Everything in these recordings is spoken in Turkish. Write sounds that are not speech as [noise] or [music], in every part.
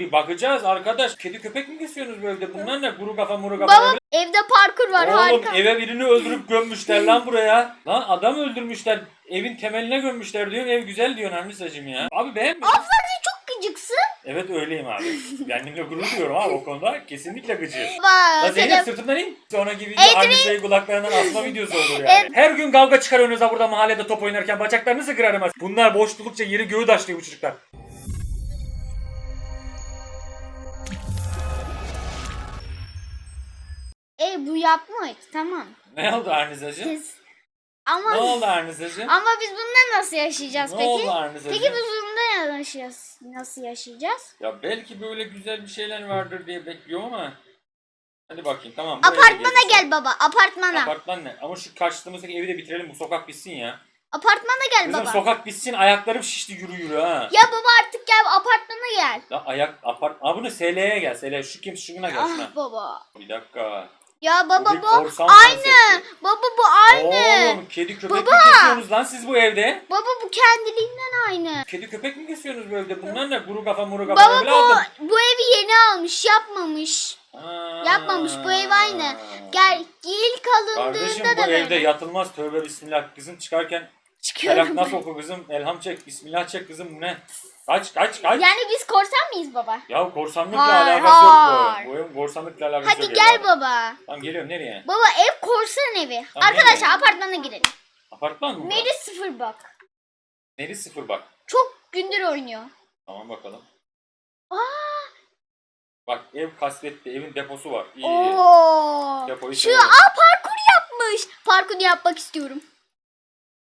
bir bakacağız arkadaş. Kedi köpek mi kesiyorsunuz bu evde? Bunlar ne? Kuru kafa muru kafa. Baba evde parkur var Oğlum harika. eve birini öldürüp gömmüşler lan buraya. Lan adam öldürmüşler. Evin temeline gömmüşler diyorum. Ev güzel diyorsun Arnisacığım ya. Abi beğenmedin. Abla çok gıcıksın. Evet öyleyim abi. Kendimle gurur duyuyorum abi o konuda. Kesinlikle gıcığım. Baba La Zeynep sırtımdan in. Video Adrian- Arnisa'yı kulaklarından asma videosu olur yani. Her gün kavga çıkarıyorsunuz ha burada mahallede top oynarken bacaklarınızı kırarım. Bunlar boş durdukça yeri göğü taşlıyor bu çocuklar. E bu yapmış tamam. Ne oldu Arnisacığım? Biz... Ama Ne oldu Arnisacığım? ama biz bununla nasıl yaşayacağız Ne peki? oldu Arnisacığım? Peki biz bununla yaşayacağız. Nasıl yaşayacağız? Ya belki böyle güzel bir şeyler vardır diye bekliyorum ama. Hadi bakayım tamam. Apartmana gel baba. Apartmana. Apartman ne? Ama şu karşımızdaki evi de bitirelim bu sokak bitsin ya. Apartmana gel Kızım baba. sokak bitsin ayaklarım şişti yürü yürü ha. Ya baba artık gel apartmana gel. Ya ayak apart... Aa bunu SL'ye gel SL şu kim şuna gel şuna. Ah baba. Bir dakika. Ya baba bu korsan aynı. konsepti. Baba bu aynı. Oğlum kedi köpek Baba! mi kesiyorsunuz lan siz bu evde? Baba bu kendiliğinden aynı. Kedi köpek mi kesiyorsunuz bu evde? Bunlar ne? Kuru kafa muru kafa Baba aldım. bu, bu evi yeni almış yapmamış. Aa. Yapmamış bu ev aynı. Gel ilk Kardeşim alındığında bu da evde böyle. yatılmaz tövbe bismillah. Kızım çıkarken Çıkıyorum nasıl ben. oku kızım? Elham çek, bismillah çek kızım bu ne? Kaç kaç kaç. Yani biz korsan mıyız baba? Ya korsanlıkla Hayır, alakası hayır. yok bu. Bu evin korsanlıkla alakası Hadi yok. gel evladım. baba. Tamam geliyorum nereye? Baba ev korsan evi. Tamam, Arkadaşlar apartmana girelim. Apartman mı? bu? Meri sıfır bak. Neri sıfır bak. Çok gündür oynuyor. Tamam bakalım. Aa, Bak ev kasvetli, evin deposu var. İyi. Oo. Depoyu Şu severim. aa parkur yapmış. Parkur yapmak istiyorum.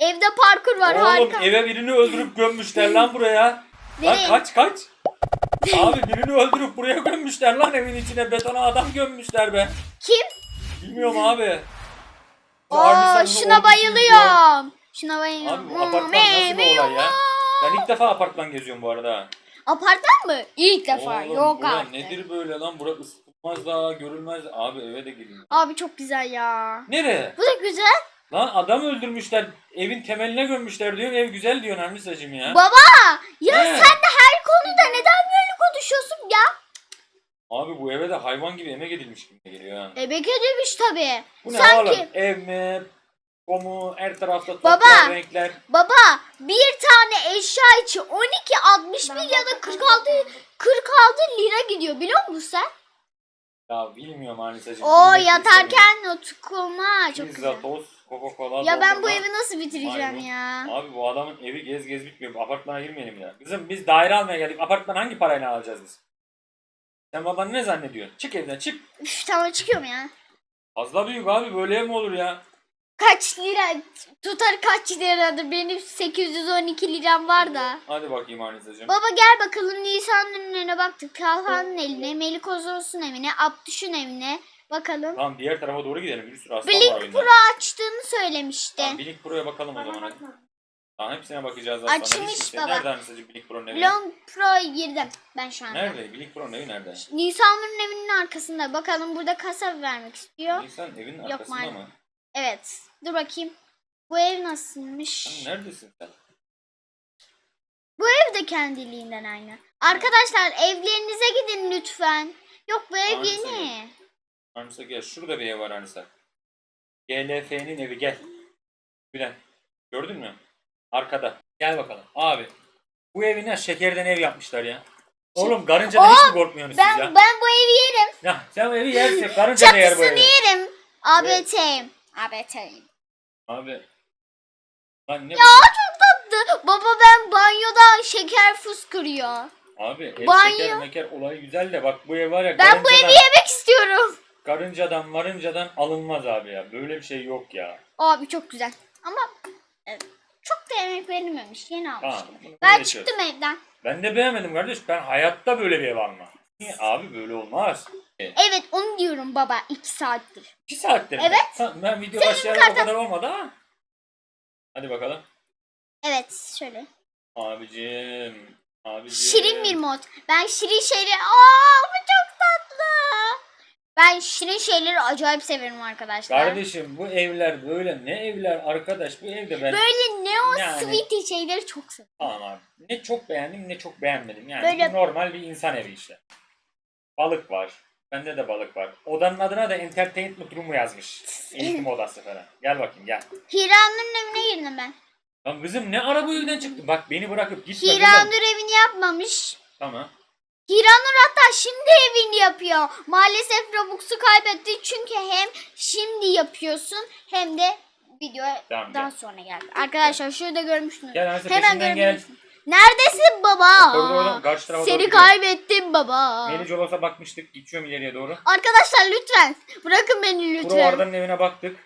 Evde parkur var Oğlum harika. eve birini öldürüp gömmüşler lan buraya. Lan Nereye? kaç kaç. Abi birini öldürüp buraya gömmüşler lan evin içine betona adam gömmüşler be. Kim? Bilmiyorum abi. Şu Aa, Arnisa'nın şuna izliyor. bayılıyorum. Şuna bayılıyorum. Abi bu apartman nasıl bir olay ya? Ben ilk defa apartman geziyorum bu arada. Apartman mı? İlk defa. Oğlum, Yok bura artık. nedir böyle lan? Bura ısıtılmaz daha görülmez. Abi eve de girin. Abi çok güzel ya. Nereye? Bu da güzel. Lan adam öldürmüşler. Evin temeline gömmüşler diyorum. Ev güzel diyorsun Arnisacığım ya. Baba ya Ne? sen de her konuda neden böyle konuşuyorsun ya? Abi bu eve de hayvan gibi emek edilmiş gibi geliyor ha. Ebek edilmiş tabii. Bu ne Sanki oğlum? Ev mi? Komu, her tarafta toplar, Baba. renkler. baba bir tane eşya için 12 61 ya da 46 46 lira gidiyor biliyor musun sen? Ya bilmiyorum Arnisacığım. O bilmek de yatarken istemiyorum. çok Pizza, güzel. tost, Coca-Cola. Ya ben bu dondurma. evi nasıl bitireceğim Maymun. ya? Abi bu adamın evi gez gez bitmiyor. Apartmana girmeyelim ya. Kızım biz daire almaya geldik. Apartman hangi parayla alacağız biz? Sen babanı ne zannediyorsun? Çık evden çık. Üf, tamam çıkıyorum ya. Fazla büyük abi böyle ev mi olur ya? Kaç lira tutar kaç liradır benim 812 liram var da. Hadi bakayım Arnisacığım. Baba gel bakalım Nisan ürünlerine baktık. Kalhan'ın eline, Melik Ozos'un evine, Abdüş'ün evine bakalım. Tamam diğer tarafa doğru gidelim. Bir sürü aslan var Blink oyunda. Pro açtığını söylemişti. Tamam Blink Pro'ya bakalım o zaman hadi. Tamam hepsine bakacağız aslında. Açmış Hiç kimse- baba. Nerede Arnisacığım Blink Pro'nun evi? Blink Pro'ya girdim ben şu anda. Nerede? Blink Pro'nun evi nerede? Nisan'ın evinin arkasında. Bakalım burada kasa vermek istiyor. Nisan evinin Yok, arkasında maalesef. mı? Evet. Dur bakayım. Bu ev nasılmış? Sen neredesin sen? Bu ev de kendiliğinden aynı. Arkadaşlar evlerinize gidin lütfen. Yok bu ev Hangisi yeni. Arnisa gel. Şurada bir ev var Arnisa. GLF'nin evi gel. Bülent. Gördün mü? Arkada. Gel bakalım. Abi. Bu evi ne? Şekerden ev yapmışlar ya. Oğlum karıncadan hiç mi korkmuyorsunuz Ben siz ya? ben bu evi yerim. Ya sen evi yersin. Karınca da yer bu Çatısını evi. yerim. ABT'yim. ABT'yim. Abi. Lan ne? Ya çok tatlı. Baba ben banyoda şeker fıskırıyor. Abi ev Banyo. şeker meker olayı güzel de bak bu ev var ya Ben bu karıncadan, evi yemek istiyorum. karıncadan marıncadan alınmaz abi ya. Böyle bir şey yok ya. Abi çok güzel. Ama e, çok da yemek verilmemiş. Yeni almıştım. bunu Ben geçiyoruz. çıktım evden. Ben de beğenmedim kardeş. Ben hayatta böyle bir ev almam. Niye? Abi böyle olmaz. Evet onu diyorum baba. iki saattir. 2 saattir mi? Evet. Ha, Ben video Senin başlayalı kartın- kadar olmadı ha. Hadi bakalım. Evet şöyle. Abicim. Abicim. Şirin bir mod. Ben şirin şeyleri... Aa bu çok tatlı. Ben şirin şeyleri acayip severim arkadaşlar. Kardeşim bu evler böyle ne evler arkadaş bu evde ben Böyle neon o Yani- sweetie şeyleri çok seviyorum. Tamam abi. Ne çok beğendim ne çok beğenmedim. Yani Böyle- normal bir insan evi işte. Balık var. Bende de balık var. Odanın adına da entertainment room yazmış. Eğitim odası falan. Gel bakayım gel. Hira'nın evine girdim ben. Lan kızım ne ara bu evden çıktı? Bak beni bırakıp gitme Hiranur kızım. evini yapmamış. Tamam. Hiranur hatta şimdi evini yapıyor. Maalesef Robux'u kaybetti çünkü hem şimdi yapıyorsun hem de videoya Tamam, daha gel. sonra geldi. Arkadaşlar şurada görmüşsünüz. Gel Hemen peşinden gel. görebilirsiniz. Neredesin baba? Koridordan karşı tarafa doğru Seni kaybettim baba. Meli Jolos'a bakmıştık. Geçiyorum ileriye doğru. Arkadaşlar lütfen bırakın beni Kuru lütfen. Arda'nın evine baktık.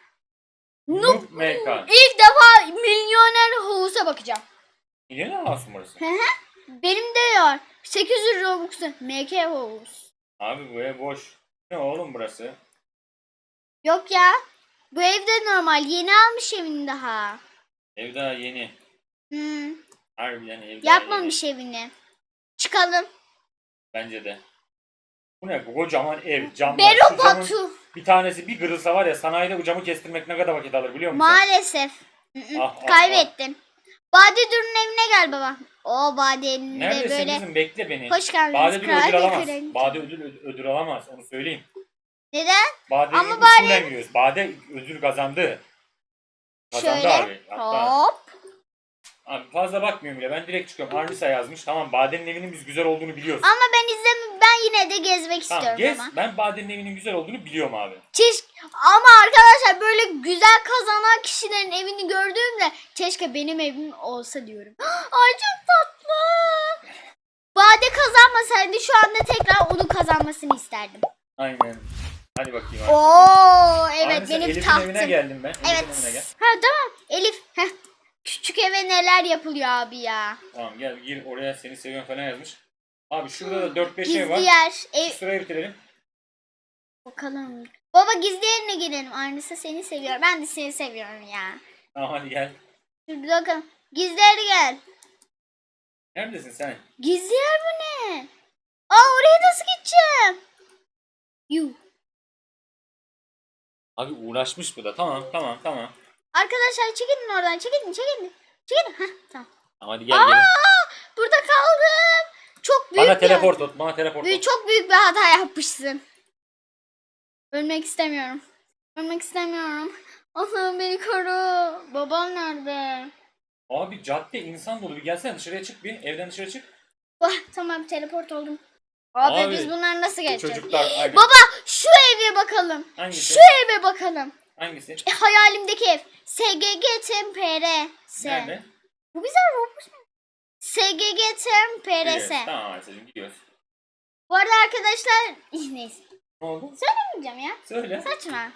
Noob. Noob. İlk defa milyoner Hoğuz'a bakacağım. Milyoner House burası? Benim de var. 800 Robux'u. MK Hoğuz. Abi bu ev boş. Ne oğlum burası? Yok ya. Bu evde normal. Yeni almış evini daha. Ev daha yeni. Hmm. Harbiden ev daha Yapmamış yeni. evini. Çıkalım. Bence de. Bu ne? Kocaman ev, camlar. Bero Şu camın Batu. bir tanesi bir kırılsa var ya sanayide bu camı kestirmek ne kadar vakit alır biliyor musun? Maalesef. Hı hı, Ah, ah, Kaybettim. Badedur'un evine gel baba. O Bade'nin de Neredesin böyle. kızım? Bekle beni. Hoş geldiniz. Bade ödül Kraliçe alamaz. kraliçe. Bade ödül ödül, ödül alamaz. Onu söyleyeyim. Neden? Bade Ama Ama. Bade ödül kazandı. Kazandı Şöyle. abi. Hatta, Hop. Abi fazla bakmıyorum bile. Ben direkt çıkıyorum. Arnisa yazmış. Tamam Bade'nin evinin biz güzel olduğunu biliyoruz. Ama ben izlem ben yine de gezmek Tamam istiyorum gez. ama. Ben Bade'nin evinin güzel olduğunu biliyorum abi. Keş ama arkadaşlar böyle güzel kazanan kişilerin evini gördüğümde keşke benim evim olsa diyorum. [gasps] Ay çok tatlı. Bade kazanmasaydı şu anda tekrar onun kazanmasını isterdim. Aynen. Hadi bakayım abi. Oo evet Arnisa, benim Elif'in tahtım. evine geldim ben. Elif'in Evet. evine gel. Ha tamam Elif. Heh. Küçük eve neler yapılıyor abi ya. Tamam gel gir oraya seni seviyorum falan yazmış. Abi şurada da 4-5 ev var. Gizli yer. Şu Ev... sırayı bitirelim. Bakalım. Baba gizli yerine girelim. Aynısı seni seviyor. Ben de seni seviyorum ya. Tamam hadi gel. Bir bakalım. Gizli yere gel. Neredesin sen? Gizli yer bu ne? Aa oraya nasıl gideceğim? Yuh. Abi uğraşmış bu da. Tamam tamam tamam. Arkadaşlar çekilin oradan. Çekilin çekilin. Çekilin. Heh, tamam. Tamam hadi gel Aa, gelin. burada kaldım. Çok büyük Bana bir teleport ot. Bana teleport Büyük, ot. çok büyük bir hata yapmışsın. Ölmek istemiyorum. Ölmek istemiyorum. Allah'ım beni koru. Babam nerede? Abi cadde insan dolu. Bir gelsene dışarıya çık bir. Evden dışarı çık. Oh, tamam teleport oldum. Abi, Abi, biz bunları nasıl geçeceğiz? Çocuklar. Baba şu eve bakalım. Hangisi? Şu eve bakalım. Hangisi? E, hayalimdeki ev. SGG Tempere. Nerede? Bu bize Robux mu? SGG Temperese. Evet, tamam Aysel'cim gidiyoruz. Bu arada arkadaşlar neyse. Ne oldu? Söylemeyeceğim ya. Söyle. Saçma.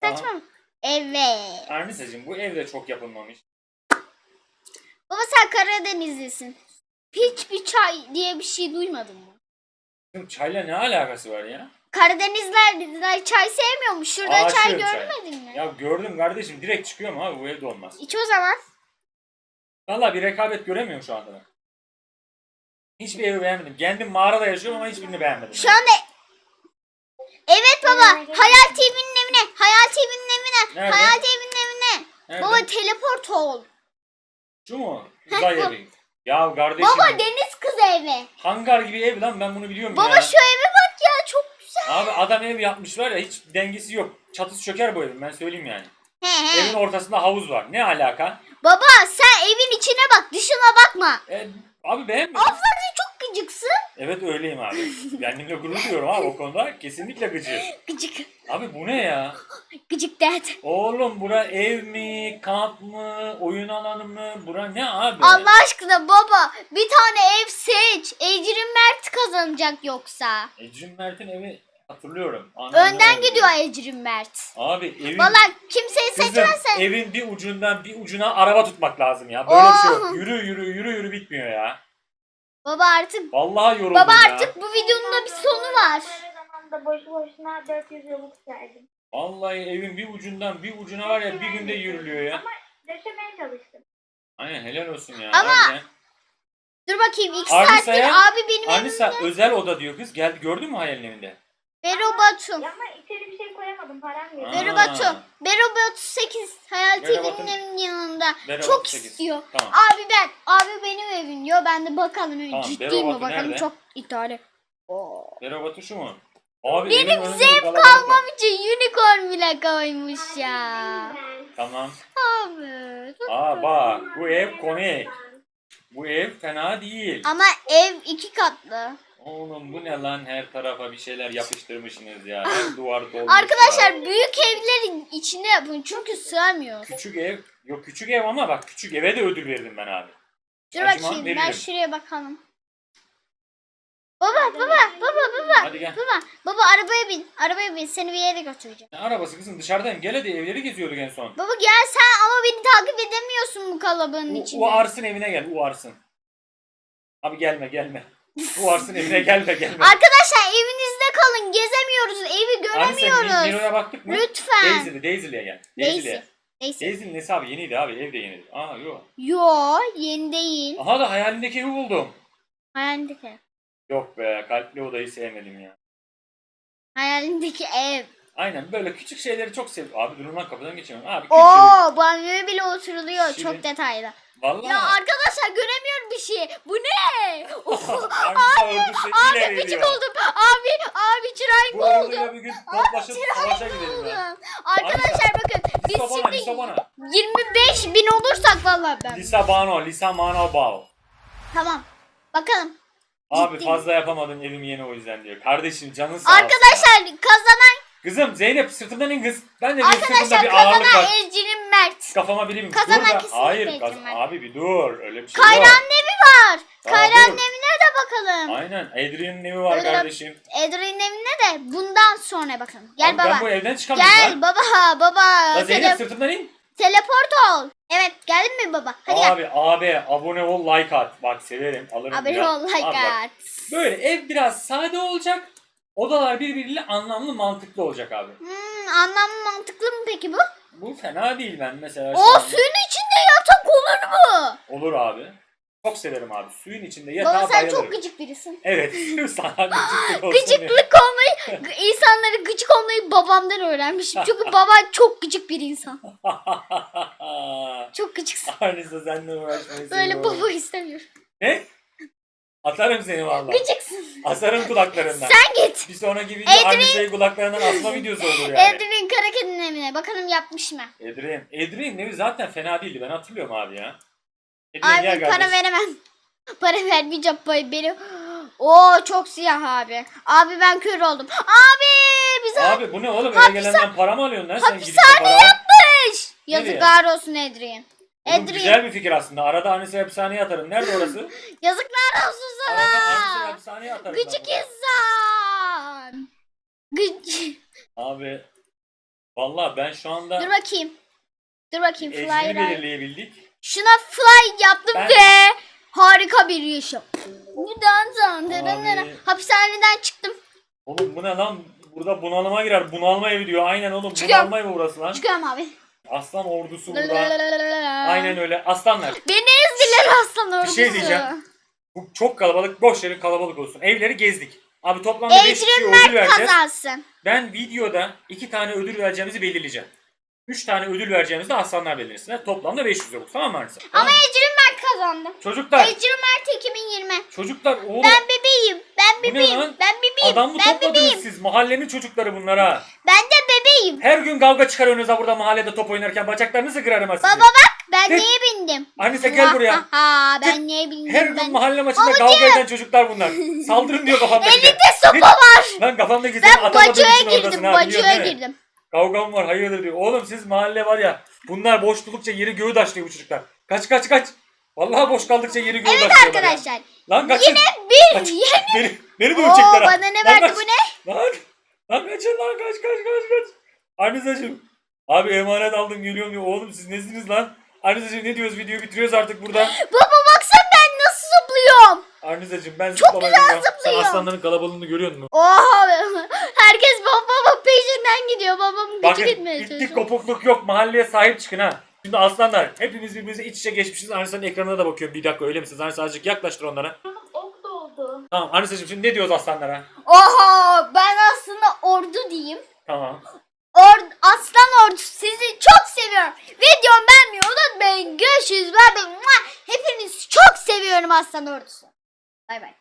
Tamam. Saçma. Evet. Arnisa'cığım bu evde çok yapılmamış. Baba sen Karadenizlisin. Hiçbir çay diye bir şey duymadın mı? Çayla ne alakası var ya? Karadenizler çay sevmiyormuş. Şurada çay Aşığım çay. görmedin mi? Ya gördüm kardeşim direkt çıkıyorum abi bu evde olmaz. İç o zaman. Valla bir rekabet göremiyorum şu anda ben. Hiçbir evi beğenmedim. Kendim mağarada yaşıyorum ama hiçbirini beğenmedim. Şu anda Evet baba. Hayal TV'nin evine. Hayal TV'nin evine. Nerede? Hayal TV'nin evine. Nerede? Baba teleport ol. Şu mu? Uzay evi. Ya kardeşim Baba deniz kızı evi. hangar gibi ev lan ben bunu biliyorum Baba ya. şu eve bak ya çok güzel. Abi adam ev yapmış var ya hiç dengesi yok. Çatısı çöker bu evin ben söyleyeyim yani. He he. Evin ortasında havuz var. Ne alaka? Baba sen evin içine bak dışına bakma. E, abi beğenmedim. Aferin çok gıcıksın. Evet öyleyim abi. Kendimle gurur duyuyorum abi o konuda. Kesinlikle gıcı. Gıcık. Abi bu ne ya? Gıcık dad. Oğlum bura ev mi, kamp mı, oyun alanı mı? Bura ne abi? Allah aşkına baba bir tane ev seç. Ecrin Mert kazanacak yoksa. Ecrin Mert'in evi hatırlıyorum. Anam Önden gidiyor? Ecrin Mert. Abi evin... Valla kimseyi Kızım, seçmezsen. evin bir ucundan bir ucuna araba tutmak lazım ya. Böyle bir şey Oh. yok. Yürü yürü yürü yürü bitmiyor ya. Baba artık Vallahi yoruldum baba ya. artık bu videonun da bir sonu var. Her zaman da boşu boşuna 400 Robux verdim. Vallahi evin bir ucundan bir ucuna var ya bir günde yürülüyor ya. Ama döşemeye çalıştım. Aynen helal olsun ya. Ama harbiden. Dur bakayım iki Arnisa saattir ya. abi benim Anisa evimde. özel oda diyor kız. Geldi gördün mü hayalin evinde? Bero Batu. Ya ama içeri bir şey koyamadım. Param yok. Bero Batu. Bero Batu 8. Hayal Bero TV'nin Batu- evinin yanında. Bero çok Batu sekiz. istiyor. Tamam. Abi ben. Abi benim evim diyor. Ben de bakalım. Tamam, Ciddi mi Batu bakalım. nerede? Çok iddialı. Oo. Bero Batu şu mu? Abi Benim zevk almam için unicorn bile koymuş ya. Tamam. Abi. çok Aa bak bu ev konik. Bu ev fena değil. Ama ev iki katlı. Oğlum bu ne lan her tarafa bir şeyler yapıştırmışsınız ya. Her duvar dolmuş. Arkadaşlar ya. büyük evlerin içine yapın çünkü sığamıyor. Küçük ev. Yok küçük ev ama bak küçük eve de ödül verdim ben abi. Dur Acımam, bakayım ben veririm. şuraya bakalım. Baba baba baba baba. Hadi gel. Baba baba arabaya bin. Arabaya bin seni bir yere götüreceğim. Ne arabası kızım dışarıdayım. Gel hadi evleri geziyorduk en son. Baba gel sen ama beni takip edemiyorsun bu kalabalığın U, içinde. Uarsın evine gel. Uarsın. Abi gelme gelme. Uarsın evine gelme gelme. Arkadaşlar evinizde kalın gezemiyoruz evi Abi sen göremiyoruz. Miro'ya baktık mı? Lütfen. Daisy'li, Daisy'liye gel. Daisy. Daisy'liye. Neyse. Daisy'nin nesi abi yeniydi abi ev de yeniydi. Aa yok. Yo yeni değil. Aha da hayalindeki evi buldum. Hayalindeki. Yok be kalpli odayı sevmedim ya. Hayalindeki ev. Aynen böyle küçük şeyleri çok seviyorum. Abi durun lan kapıdan geçiyorum. Abi küçük şey. Oo banyoya bile oturuluyor Şimdi- çok detaylı. Vallahi. Ya arkadaşlar göremiyorum bir şey. Bu ne? [laughs] Abi, abi, abi gıcık oldum. Abi abi çırayım Bu oldum. arada bir gün toplaşıp savaşa gidelim ya. Arkadaşlar bakın biz Lisa bana, şimdi Lisa bana. 25 bin olursak vallahi ben. Lisa Bano, Lisa Mano Bao. Tamam. Bakalım. Abi Ciddi. fazla yapamadım evim yeni o yüzden diyor. Kardeşim canın sağ olsun ya. Arkadaşlar kazanan Kızım Zeynep sırtımdan in kız. Ben de bir sırtımda arkadaşlar bir ağırlık kazanan var. Ecrin Mert. Kafama biri mi? Kazanan dur da. kesinlikle Hayır kaz- Mert. abi bir dur. Öyle bir şey yok. Kayra'nın evi var. Daha Kayra'nın dur. evine de bakalım. Aynen. Adrian'ın evi var Öyle- kardeşim. Edrin'in evine de bundan sonra bakın. Gel Abi Ben baba. bu evden çıkamıyorum Gel lan. baba baba. La Zeynep Tele- sırtımdan in. teleport ol. Evet geldin mi baba? Hadi gel. Abi abi abone ol like at. Bak severim alırım. Abone ya. ol like Abi bak, at. Böyle ev biraz sade olacak. Odalar birbiriyle anlamlı mantıklı olacak abi. Hmm, anlamlı mantıklı mı peki bu? Bu fena değil ben mesela. O an- suyun içinde yatak olur mu? Olur abi. Çok severim abi. Suyun içinde yatağa Baba sen bayılırım. çok gıcık birisin. Evet. [laughs] Sana gıcıklık olsun. Gıcıklık olmayı, insanları gıcık olmayı babamdan öğrenmişim. Çünkü [laughs] baban çok gıcık bir insan. [laughs] Çok gıcıksın. Aynısı seninle uğraşmayı Böyle baba istemiyorum. Ne? Atarım seni valla. Gıcıksın. Asarım kulaklarından. Sen git. Bir sonraki video Edrin- Anise'yi kulaklarından asma videosu olur yani. Edrin'in kara kedinin evine. Bakalım yapmış mı? Edrin. Edrin evi zaten fena değildi. Ben hatırlıyorum abi ya. Edrin gel Abi para kardeşim. veremem. [laughs] Para vermeyeceğim payı benim. Oo çok siyah abi. Abi ben kör oldum. Abi bize Abi bu ne oğlum? Eve Hapishane- gelenden para mı alıyorsun lan sen? Gidip de hapishane para yapmış. Nereye? Yazıklar olsun Edrin. Oğlum Edrin güzel bir fikir aslında. Arada Anise hapishaneye atarım. Nerede orası? [laughs] yazıklar olsun Hapishaneye atarım. ben Gıcık bunu. insan. Gıcık. Abi vallahi ben şu anda Dur bakayım. Dur bakayım fly ride. belirleyebildik. Şuna fly yaptım Ben- ve harika bir yaşam. Neden zandırın Abi. Hapishaneden çıktım. Oğlum bu ne lan? Burada bunalıma girer. Bunalma evi diyor. Aynen oğlum. Çıkıyorum. Bunalma evi burası lan. Çıkıyorum abi. Aslan ordusu burada. Aynen öyle. Aslanlar. Beni ezdiler aslan ordusu. şey diyeceğim. Bu çok kalabalık. Boş yeri kalabalık olsun. Evleri gezdik. Abi toplamda 5 kişiye ödül Mert vereceğiz. kazansın. Ben videoda 2 tane ödül vereceğimizi belirleyeceğim. 3 tane ödül vereceğimizi de aslanlar belirlesinler. Toplamda 500 lira. Tamam mı Arnisa? Ama Tamam. Ecrin Mert kazandı. Çocuklar. Ecrin Mert 2020. Çocuklar oğlum. Ben bebeğim. Ben Bu ne bebeğim. Ben bebeğim. Adam mı ben topladınız bebeğim. siz? Mahallenin çocukları bunlar ha. Ben de bebeğim. Her gün kavga çıkarıyorsunuz ha burada mahallede top oynarken. Bacaklarınızı kırarım ha sizin. Baba bak ben Hep- neye bindim? Annesi gel buraya. Ha ben neye bindim? Her gün ben... mahalle maçında Babacığım. kavga eden çocuklar bunlar. [laughs] Saldırın diyor kafamdaki. Elinde sopa var. Lan kafamdaki seni Ben oradasın girdim. mi? girdim. Kavgam var hayırdır diyor. Oğlum siz mahalle var ya. Bunlar boş buldukça yeri göğü taşlıyor bu çocuklar. Kaç kaç kaç. Vallahi boş kaldıkça yeri göğü Evet taşlıyorlar ya. arkadaşlar. Lan kaçın. Bir Kaç. yeni. Beni, beni Oo dövecekler ha. bana ne Lan verdi kaç. bu ne? Lan, lan kaçın lan kaç kaç kaç kaç. Arnizacığım. Abi emanet aldım geliyorum diyor. Oğlum siz nesiniz lan? Arnizacığım ne diyoruz videoyu bitiriyoruz artık burada. Baba baksana ben nasıl zıplıyorum. Arnizacığım ben Çok güzel bilmiyorum. Sen zıplıyor. aslanların kalabalığını görüyor musun? Oha [laughs] herkes baba peşinden gidiyor. Babam gücü Bakın gitmeye itlik çalışıyor. kopukluk yok. Mahalleye sahip çıkın ha. Şimdi aslanlar hepimiz birbirimize iç içe geçmişiz. Arnisa'nın ekranına da bakıyorum. Bir dakika öyle misiniz? Arnisa azıcık yaklaştır onlara. Ok doldu. Tamam Arnisa'cığım şimdi ne diyoruz aslanlara? Oha ben aslında ordu diyeyim. Tamam. Or Aslan ordusu Aslan ordusu. Bay bay.